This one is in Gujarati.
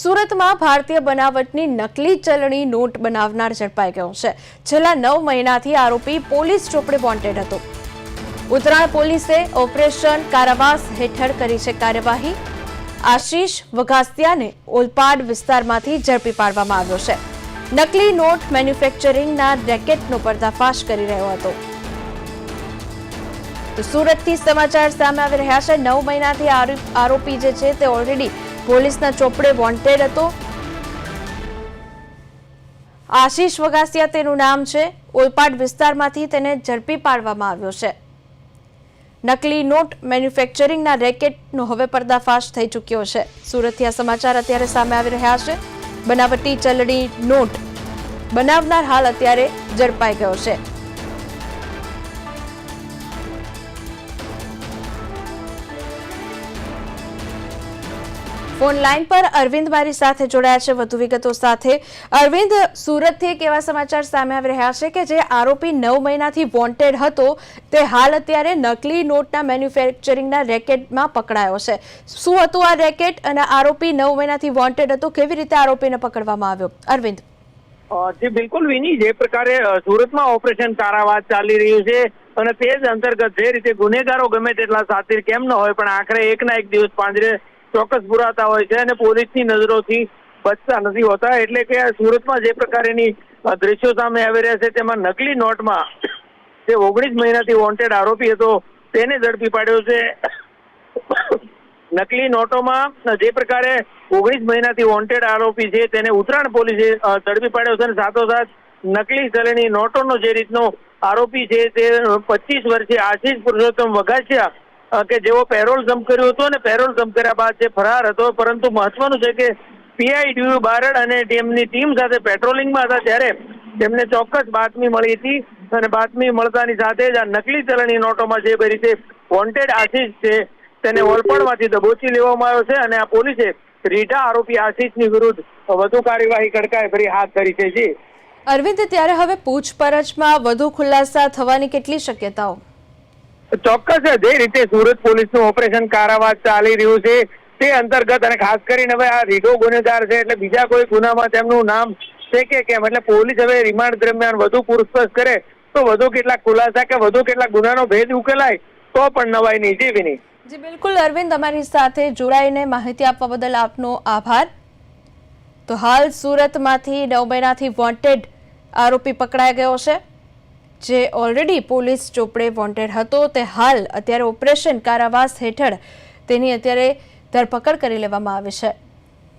સુરતમાં ભારતીય બનાવટની નકલી ચલણી નોટ બનાવનાર ઝડપાઈ ગયો છે. છેલ્લા નવ મહિનાથી આરોપી પોલીસ ચોપડે વોન્ટેડ હતો. ઉત્તરાયણ પોલીસે ઓપરેશન કારાવાસ હેઠળ કરી છે કાર્યવાહી. આશીષ વઘાસિયાને ઓલપાડ વિસ્તારમાંથી ઝડપી પાડવામાં આવ્યો છે. નકલી નોટ મેન્યુફેક્ચરિંગના રેકેટનો પર્દાફાશ કરી રહ્યો હતો. સુરતથી સમાચાર સામે આવી રહ્યા છે. નવ મહિનાથી આરોપી જે છે તે ઓલરેડી પોલીસના ચોપડે વોન્ટેડ હતો. આશીષ વગાસિયા તેનું નામ છે. ઓલપાડ વિસ્તારમાંથી તેને ઝડપી પાડવામાં આવ્યો છે. નકલી નોટ મેન્યુફેક્ચરિંગના રેકેટનો હવે પર્દાફાશ થઈ ચૂક્યો છે. સુરતથી આ સમાચાર અત્યારે સામે આવી રહ્યા છે. બનાવટી ચલણી નોટ બનાવનાર હાલ અત્યારે ઝડપાઈ ગયો છે. ફોન લાઈન પર અરવિંદ મારી સાથે જોડાયા છે. વધુ વિગતો સાથે અરવિંદ, સુરતથી એક એવા સમાચાર સામે આવી રહ્યા છે કે જે આરોપી નવ મહિનાથી વોન્ટેડ હતો. તે હાલ અત્યારે નકલી નોટના મેન્યુફેક્ચરિંગના રેકેટમાં પકડાયો છે. શું હતું આ રેકેટ અને આરોપી નવ મહિનાથી વોન્ટેડ હતો? કેવી રીતે આરોપીને પકડવામાં આવ્યો? અરવિંદ. જી, બિલકુલ વિની, જે પ્રકારે સુરતમાં ઓપરેશન કારાવાસ ચાલી રહ્યું છે અને તે જ અંતર્ગત જે રીતે ગુનેગારો ગમે તેટલા સાથે કેમ ન હોય, પણ આખરે એકના એક દિવસ પાંજરે ચોક્કસ પુરાતા હોય છે અને પોલીસની નજરોથી બચતા નથી હોતા. એટલે કે સુરતમાં જે પ્રકારેની દ્રશ્યો સામે આવી રહ્યા છે, તેમાં નકલી નોટમાં જે ઓગણીસ મહિનાથી વોન્ટેડ આરોપી હતો, તેને ઝડપી પાડ્યો છે. નકલી નોટોમાં જે પ્રકારે ઓગણીસ મહિનાથી વોન્ટેડ આરોપી છે, તેને ઉત્તરાયણ પોલીસે ઝડપી પાડ્યો છે અને સાથોસાથ નકલી ચલણી નોટોનો જે રીતનો આરોપી છે, તે પચીસ વર્ષીય આશીષ પુરુષોત્તમ વઘાસિયા કે જેઓ પેરોલ જમ્પ કર્યો હતો અને પેરોલ જમ્પ કર્યા બાદ જે ફરાર હતો પરંતુ મહત્વનું છે કે પીઆઈ ડીયુ બારડ અને તેમની ટીમ સાથે પેટ્રોલિંગમાં હતા ત્યારે તેમને ચોક્કસ બાતમી મળી હતી અને બાતમી મળતાની સાથે જ આ નકલી ચલણી નોટોમાં જે રીતે વોન્ટેડ આશીષ છે તેને ઓલપણમાંથી દબોચી લેવામાં આવ્યો છે અને આ પોલીસે રીઢા આરોપી આશીષની વિરુદ્ધ વધુ કાર્યવાહી કડકાઈ ભરી હાથ ધરી છે. જી. અરવિંદ ત્યારે હવે પૂછપરછમાં વધુ ખુલાસા થવાની કેટલી શક્યતાઓ? ચોક્કસ જે રીતે સુરત પોલીસનું ઓપરેશન કારાવાસ ચાલી રહ્યું છે, તે અંતર્ગત અને ખાસ કરીને હવે આ રીઢો ગુનેગાર છે, એટલે બીજા કોઈ ગુનામાં તેમનું નામ છે કે કેમ? એટલે પોલીસ હવે રિમાન્ડ દરમિયાન વધુ પૂછપરછ કરે, તો વધુ કેટલાક ખુલાસા કે વધુ કેટલાક ગુનાનો ભેદ ઉકેલાય, તો પણ નવાઈ નહીં જીવી નહીં જી, બિલકુલ, અરવિંદ, અમારી સાથે જોડાઈને માહિતી આપવા બદલ આપનો આભાર. તો હાલ સુરતમાંથી નવ મહિનાથી વોન્ટેડ આરોપી પકડાઈ ગયો છે. જે ઓલરેડી પોલીસ ચોપડે વોન્ટેડ હતો, તે હાલ અત્યારે ઓપરેશન કારાવાસ હેઠળ તેની અત્યારે ધરપકડ કરી લેવામાં આવી છે.